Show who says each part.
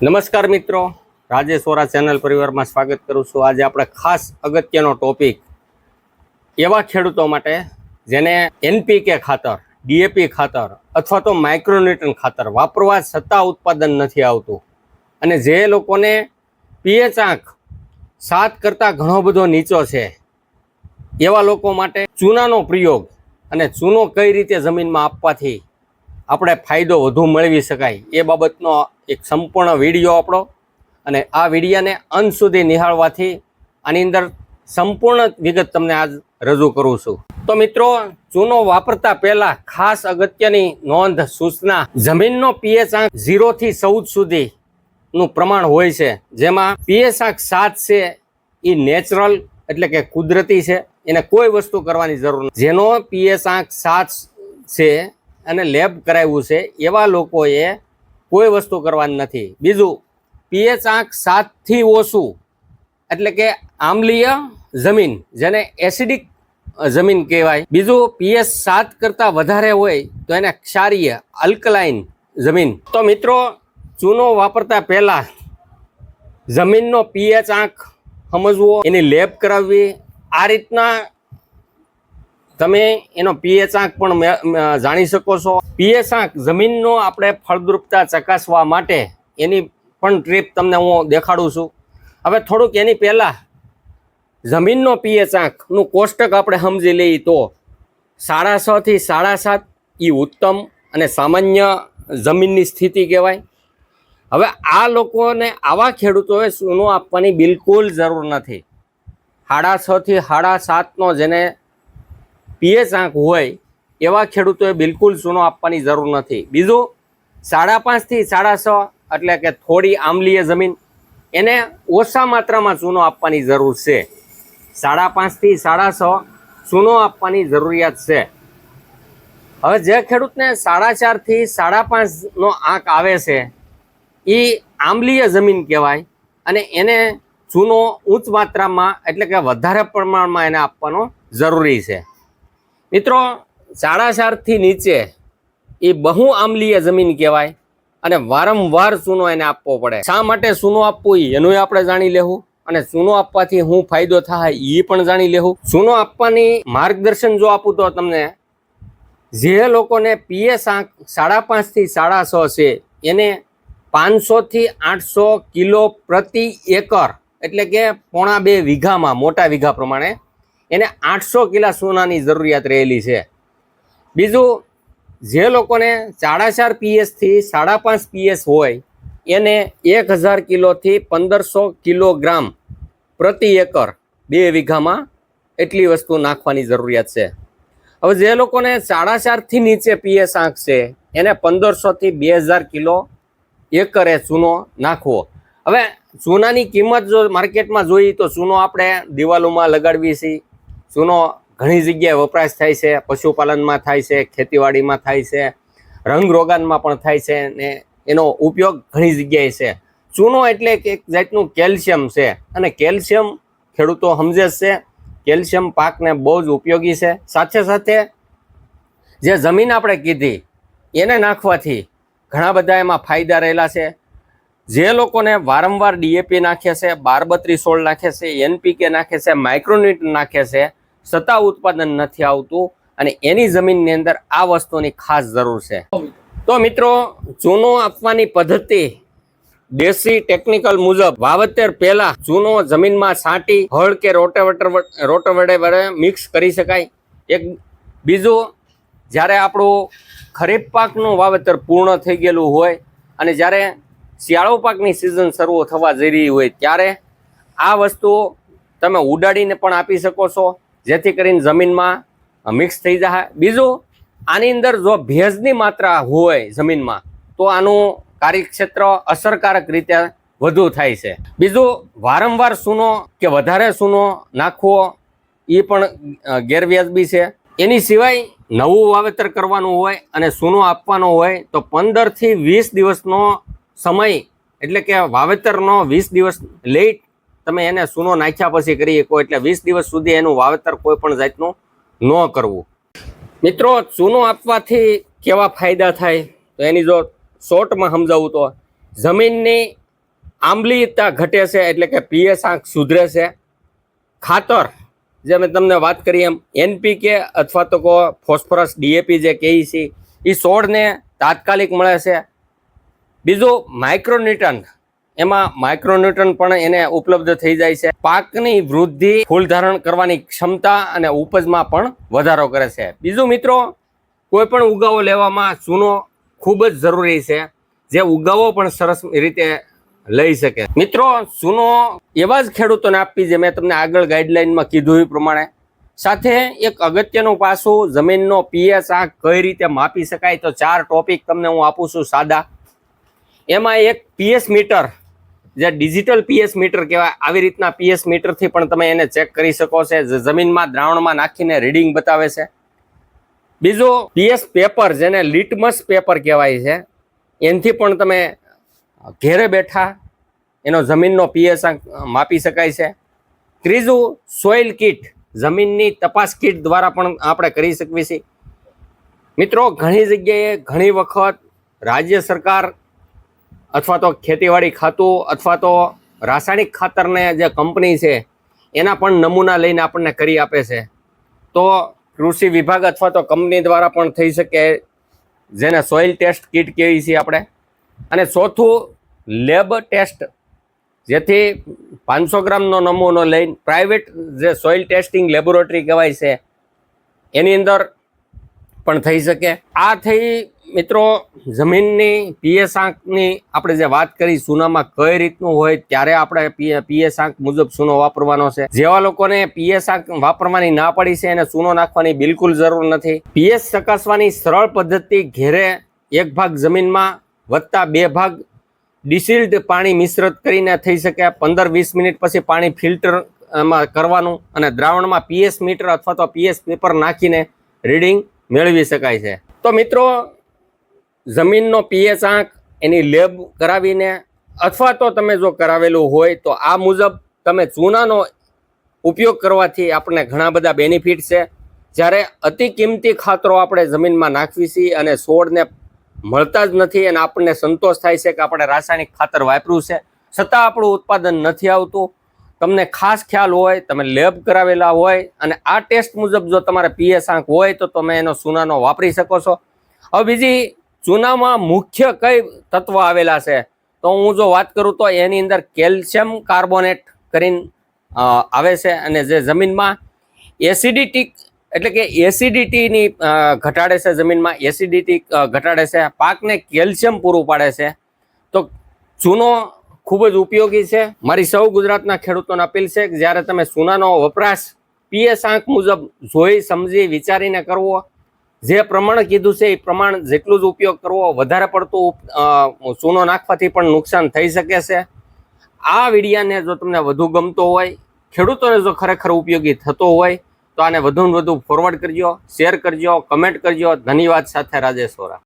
Speaker 1: નમસ્કાર મિત્રો, રાજેશ વોરા ચેનલ પરિવારમાં સ્વાગત કરું છું. આજે આપણે ખાસ અગત્યનો ટોપિક એવા ખેડૂતો માટે જેને એનપીકે ખાતર, ડીએપી ખાતર અથવા તો માઇક્રોન્યુટ્રન ખાતર વાપરવા છતાં ઉત્પાદન નથી આવતું અને જે લોકોને પીએચ આંક સાત કરતાં ઘણો બધો નીચો છે, એવા લોકો માટે ચૂનાનો પ્રયોગ અને ચૂનો કઈ રીતે જમીનમાં આપવાથી આપણે ફાયદો વધુ મેળવી શકાય એ બાબતનો એક સંપૂર્ણ વીડિયો આપણો. અને આ વિડીયાને અંત સુધી નિહાળવાથી આની અંદર સંપૂર્ણ વિગત તમને આજ રજૂ કરું છું. તો મિત્રો, ચૂનો વાપરતા પહેલા ખાસ અગત્યની નોંધ સૂચના. જમીનનો પીએચ આંક ઝીરોથી ચૌદ સુધીનું પ્રમાણ હોય છે. જેમાં પીએચ આંક સાત છે એ નેચરલ એટલે કે કુદરતી છે. એને કોઈ વસ્તુ કરવાની જરૂર નથી જેનો પીએચ આંક સાત છે અને લેબ કરાવ્યું છે, એવા લોકોએ કોઈ વસ્તુ કરવાની નથી. બીજું, પીએચ આંક સાતથી ઓછું, એટલે કે આમ્લીય જમીન, જેને એસિડિક જમીન કહેવાય. બીજું, પીએચ સાત કરતાં વધારે હોય તો એને ક્ષારીય અલ્કલાઇન જમીન. તો મિત્રો, ચૂનો વાપરતા પહેલાં જમીનનો પીએચ આંક સમજવો, એની લેબ કરાવવી, આ રીતના તમે એનો પીએચ આંક પણ જાણી શકો છો. પીએચ આંક જમીનનો આપણે ફળદ્રુપતા ચકાસવા માટે એની પણ ટ્રીપ તમને હું દેખાડું છું. હવે થોડુંક એની પહેલાં જમીનનો પીએચ આંકનું કોષ્ટક આપણે સમજી લઈએ તો સાડા છથી સાડા સાત એ ઉત્તમ અને સામાન્ય જમીનની સ્થિતિ કહેવાય. હવે આ લોકોને આવા ખેડૂતોએ સૂનો આપવાની બિલકુલ જરૂર નથી. સાડા છથી સાડા સાતનો જેને પીએચ આંક હોય, એવા ખેડૂતોએ બિલકુલ ચૂનો આપવાની જરૂર નથી. બીજું, સાડા પાંચથી સાડા છ એટલે કે થોડી આમલીય જમીન, એને ઓછા માત્રામાં ચૂનો આપવાની જરૂર છે. સાડા પાંચથી સાડા છ ચૂનો આપવાની જરૂરિયાત છે. હવે જે ખેડૂતને સાડા ચારથી સાડા પાંચનો આંક આવે છે એ આમલીય જમીન કહેવાય અને એને ચૂનો ઉચ્ચ માત્રામાં એટલે કે વધારે પ્રમાણમાં એને આપવાનો જરૂરી છે. મિત્રો, સાડા ચારથી નીચે એ બહુ આમલીય જમીન કહેવાય અને વારંવાર ચૂનો એને આપવો પડે. શા માટે ચૂનો આપવું એ એનું આપણે જાણી લેવું અને ચૂનો આપવાથી હું ફાયદો થાય એ પણ જાણી લેવું. ચૂનો આપવાની માર્ગદર્શન જો આપું તો તમને જે લોકોને પીએસ આંક સાડા પાંચથી સાડા છ છે, એને પાંચસોથી આઠસો કિલો પ્રતિ એકર, એટલે કે પોણા બે વીઘામાં, મોટા વીઘા પ્રમાણે એને આઠસો કિલા સોનાની જરૂરિયાત રહેલી છે. બીજું, જે લોકોને સાડા ચાર પીએસથી સાડા પાંચ પીએસ હોય, એને એક હજાર કિલોથી પંદરસો કિલોગ્રામ પ્રતિ એકર બે વીઘામાં એટલી વસ્તુ નાખવાની જરૂરિયાત છે. હવે જે લોકોને સાડા ચારથી નીચે પીએસ આંક છે, એને પંદરસોથી બે હજાર કિલો એકરે ચૂનો નાખવો. હવે, ચૂનાની કિંમત જો માર્કેટમાં જોઈએ તો ચૂનો આપણે દિવાલોમાં લગાડવી છીએ ચૂનો ઘણી જગ્યાએ વપરાશ થાય છે, પશુપાલનમાં થાય છે, ખેતીવાડીમાં થાય છે રંગરોગાનમાં પણ થાય છે ને એનો ઉપયોગ ઘણી જગ્યાએ છે. ચૂનો એટલે એક જાતનું કેલ્શિયમ છે અને કેલ્શિયમ ખેડૂતો સમજે છે. કેલ્શિયમ પાકને બહુ જ ઉપયોગી છે. સાથે સાથે જે જમીન આપણે કીધી, એને નાખવાથી ઘણા બધા એમાં ફાયદા રહેલા છે. જે લોકોને વારંવાર ડીએપી નાખે છે બાર બત્રીસ સોળ નાખે છે, એનપીકે નાખે છે માઇક્રોન્યુટ નાખે છે છતાં ઉત્પાદન નથી આવતું અને એની જમીનની અંદર આ વસ્તુની ખાસ જરૂર છે. તો મિત્રો ચૂનો આપવાની પદ્ધતિ દેશી ટેકનિકલ મુજબ વાવેતર પહેલા ચૂનો જમીનમાં છાંટી, હળ કે રોટેવેટર રોટોવેડે વડે મિક્સ કરી શકાય. એક બીજું, જ્યારે આપણું ખરીફ પાકનું વાવેતર પૂર્ણ થઈ ગયેલું હોય અને જ્યારે શિયાળો પાકની સિઝન શરૂ થવા જઈ રહી હોય, ત્યારે આ વસ્તુ તમે ઉડાડીને પણ આપી શકો છો. જેથી કરીને જમીનમાં મિક્સ થઈ જાય. બીજું, આની અંદર જો ભેજની માત્રા હોય જમીનમાં, તો આનું કાર્યક્ષેત્ર અસરકારક રીતે વધુ થાય છે. બીજું, વારંવાર સૂનો કે વધારે સૂનો નાખવો, એ પણ ગેરવ્યાજબી છે. એની સિવાય નવું વાવેતર કરવાનું હોય અને સૂનો આપવાનો હોય, તો પંદરથી વીસ દિવસનો સમય, એટલે કે વાવેતરનો વીસ દિવસ લેટ તમે એને સૂનો નાખ્યા પછી કરી શકો એટલે વીસ દિવસ સુધી એનું વાવેતર કોઈ પણ જાતનું ન કરવું. મિત્રો ચૂનો આપવાથી કેવા ફાયદા થાય? તો એની જો શોર્ટમાં સમજાવું તો, જમીનની આંબલીતા ઘટે છે, એટલે કે પીએસ આંક સુધરે છે. ખાતર, જે મેં તમને વાત કરી એમ, એનપીકે અથવા તો કો ફોસ્ફરસ ડીએપી જે કહીએ છે એ છોડને તાત્કાલિક મળે છે. બીજું માઇક્રોન્યુટન એમાં માઇક્રોન્યુટન પણ એને ઉપલબ્ધ થઈ જાય છે. પાકની વૃદ્ધિ ફૂલ ધારણ કરવાની ક્ષમતા અને ઉપજમાં પણ વધારો કરે છે. બીજું મિત્રો કોઈ પણ ઉગાવો લેવામાં ચૂનો ખૂબ જ જરૂરી છે. જે ઉગાવો પણ સરસ રીતે લઈ શકે. મિત્રો, ચૂનો એવા જ ખેડૂતોને આપવી જે મેં તમને આગળ ગાઈડલાઇનમાં કીધું એ પ્રમાણે. સાથે એક અગત્યનું પાસું, જમીનનો પીએચ આ કઈ રીતે માપી શકાય તો ચાર ટોપિક તમને હું આપું છું સાદા. એમાં એક પીએસ મીટર જે ડિજિટલ પીએસ મીટર કહેવાય, આવી રીતના પીએસ મીટરથી પણ તમે એને ચેક કરી શકો છો. જે જમીનમાં, દ્રાવણમાં નાખીને રીડિંગ બતાવે છે. બીજું પીએસ પેપર જેને લિટમસ પેપર કહેવાય છે, એનાથી પણ તમે ઘેરે બેઠા એનો જમીનનો પીએસ માપી શકાય છે. ત્રીજું સોઇલ કીટ જમીનની તપાસ કીટ દ્વારા પણ આપણે કરી શકીએ છીએ મિત્રો, ઘણી જગ્યાએ ઘણી વખત રાજ્ય સરકાર અથવા તો ખેતીવાડી ખાતું અથવા તો રાસાયણિક ખાતરને જે કંપની છે, એના પણ નમૂના લઈને આપણને કરી આપે છે. તો કૃષિ વિભાગ અથવા તો કંપની દ્વારા પણ થઈ શકે જેને સોઇલ ટેસ્ટ કીટ કહેવી છીએ આપણે. અને ચોથું, લેબ ટેસ્ટ, જેથી પાંચસો ગ્રામનો નમૂનો લઈને પ્રાઇવેટ જે સોઇલ ટેસ્ટિંગ લેબોરેટરી કહેવાય છે, એની અંદર પણ થઈ શકે. આ થઈ મિત્રો, જમીનની પીએસ આંકની આપણે જે વાત કરી, સુનામાં કઈ રીતનું હોય, ત્યારે આપણે પીએસ આંક મુજબ સુનો વાપરવાનો છે. જેવા લોકોને પીએસ આંક વાપરવાની ના પડી છે, એને સુનો નાખવાની બિલકુલ જરૂર નથી. પીએસ ચકાસવાની સરળ પદ્ધતિ ઘેરે એક ભાગ જમીનમાં વત્તા બે ભાગ ડિસિલ્ડ પાણી મિશ્રિત કરીને થઈ શકે. પંદર વીસ મિનિટ પછી પાણી ફિલ્ટર કરવાનું અને દ્રાવણમાં પીએસ મીટર અથવા તો પીએસ પેપર નાખીને રીડિંગ મેળવી શકાય છે. તો મિત્રો જમીનનો પીએચ આંક એની લેબ કરાવીને, અથવા તો તમે જો કરાવેલું હોય તો આ મુજબ તમે ચૂનાનો ઉપયોગ કરવાથી આપણને ઘણા બધા બેનિફિટ છે. જ્યારે અતિ કિંમતી ખાતરો આપણે જમીનમાં નાખવી છીએ અને છોડને મળતા જ નથી અને આપણને સંતોષ થાય છે કે આપણે રાસાયણિક ખાતર વાપર્યું છે. છતાં આપણું ઉત્પાદન નથી આવતું. તમને ખાસ ખ્યાલ હોય, તમે લેબ કરાવેલા હોય અને આ ટેસ્ટ મુજબ જો તમારે પીએસ આંક હોય તો તમે એનો ચૂનાનો વાપરી શકો છો. હવે બીજી ચૂનામાં મુખ્ય કઈ તત્વ આવેલા છે? તો હું જો વાત કરું તો એની અંદર કેલ્શિયમ કાર્બોનેટ કરીને આવે છે અને જે જમીનમાં એસિડિટી, એટલે કે એસિડિટીની ઘટાડે છે જમીનમાં, એસિડિટી ઘટાડે છે. પાકને કેલ્શિયમ પૂરું પાડે છે. તો ચૂનો ખૂબ જ ઉપયોગી છે. મારી સૌ ગુજરાતના ખેડૂતોને અપીલ છે કે જ્યારે તમે ચૂનાનો વપરાશ પીએસ આંક મુજબ જોઈ સમજી વિચારીને કરવો. જે પ્રમાણ કીધું છે, એ પ્રમાણ જેટલું જ ઉપયોગ કરવો, વધારે પડતું સૂનો નાખવાથી પણ નુકસાન થઈ શકે છે. આ વિડિયાને જો તમને વધુ ગમતો હોય, ખેડૂતોને જો ખરેખર ઉપયોગી થતો હોય, તો આને વધુને વધુ ફોરવર્ડ કરજો શેર કરજો કમેન્ટ કરજો. ધન્યવાદ સાથે રાજેશ વોરા.